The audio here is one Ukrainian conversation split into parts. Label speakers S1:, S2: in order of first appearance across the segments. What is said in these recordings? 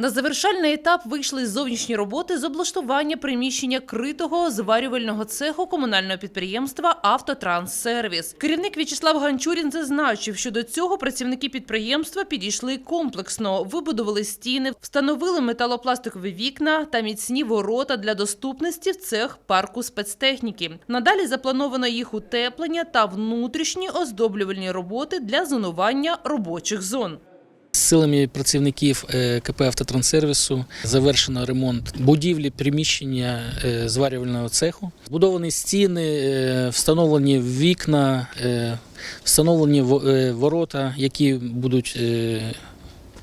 S1: На завершальний етап вийшли зовнішні роботи з облаштування приміщення критого зварювального цеху комунального підприємства «Автотранссервіс». Керівник В'ячеслав Ганчурін зазначив, що до цього працівники підприємства підійшли комплексно, вибудували стіни, встановили металопластикові вікна та міцні ворота для доступності в цех парку спецтехніки. Надалі заплановано їх утеплення та внутрішні оздоблювальні роботи для зонування робочих зон.
S2: Силами працівників е, КП «Автотранссервісу» завершено ремонт будівлі приміщення е, зварювального цеху. Збудовані стіни, е, встановлені вікна, встановлені во- ворота, які будуть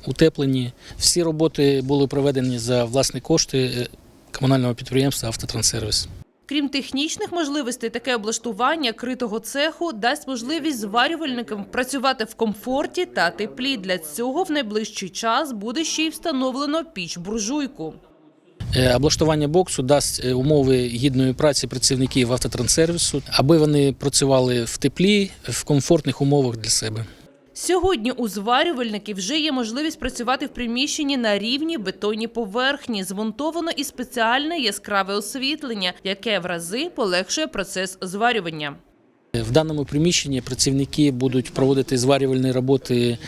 S2: утеплені. Всі роботи були проведені за власні кошти комунального підприємства «Автотранссервіс».
S1: Крім технічних можливостей, таке облаштування критого цеху дасть можливість зварювальникам працювати в комфорті та теплі. Для цього в найближчий час буде ще й встановлено піч-буржуйку.
S2: Е, Облаштування боксу дасть е, умови гідної праці працівників автотранссервісу, аби вони працювали в теплі, в комфортних умовах для себе.
S1: Сьогодні у зварювальників вже є можливість працювати в приміщенні на рівні бетонній поверхні. Змонтовано і спеціальне яскраве освітлення, яке в рази полегшує процес зварювання.
S2: В даному приміщенні працівники будуть проводити зварювальні роботи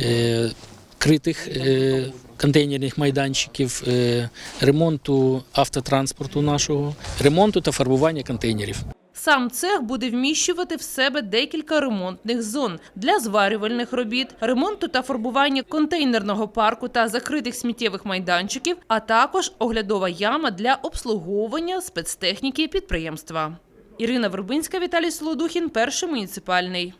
S2: е, критих е, контейнерних майданчиків, е, ремонту автотранспорту нашого, ремонту та фарбування контейнерів.
S1: Сам цех буде вміщувати в себе декілька ремонтних зон для зварювальних робіт, ремонту та фарбування контейнерного парку та закритих сміттєвих майданчиків, а також оглядова яма для обслуговування спецтехніки підприємства. Ірина Вербинська, Віталій Солодухін, перший муніципальний.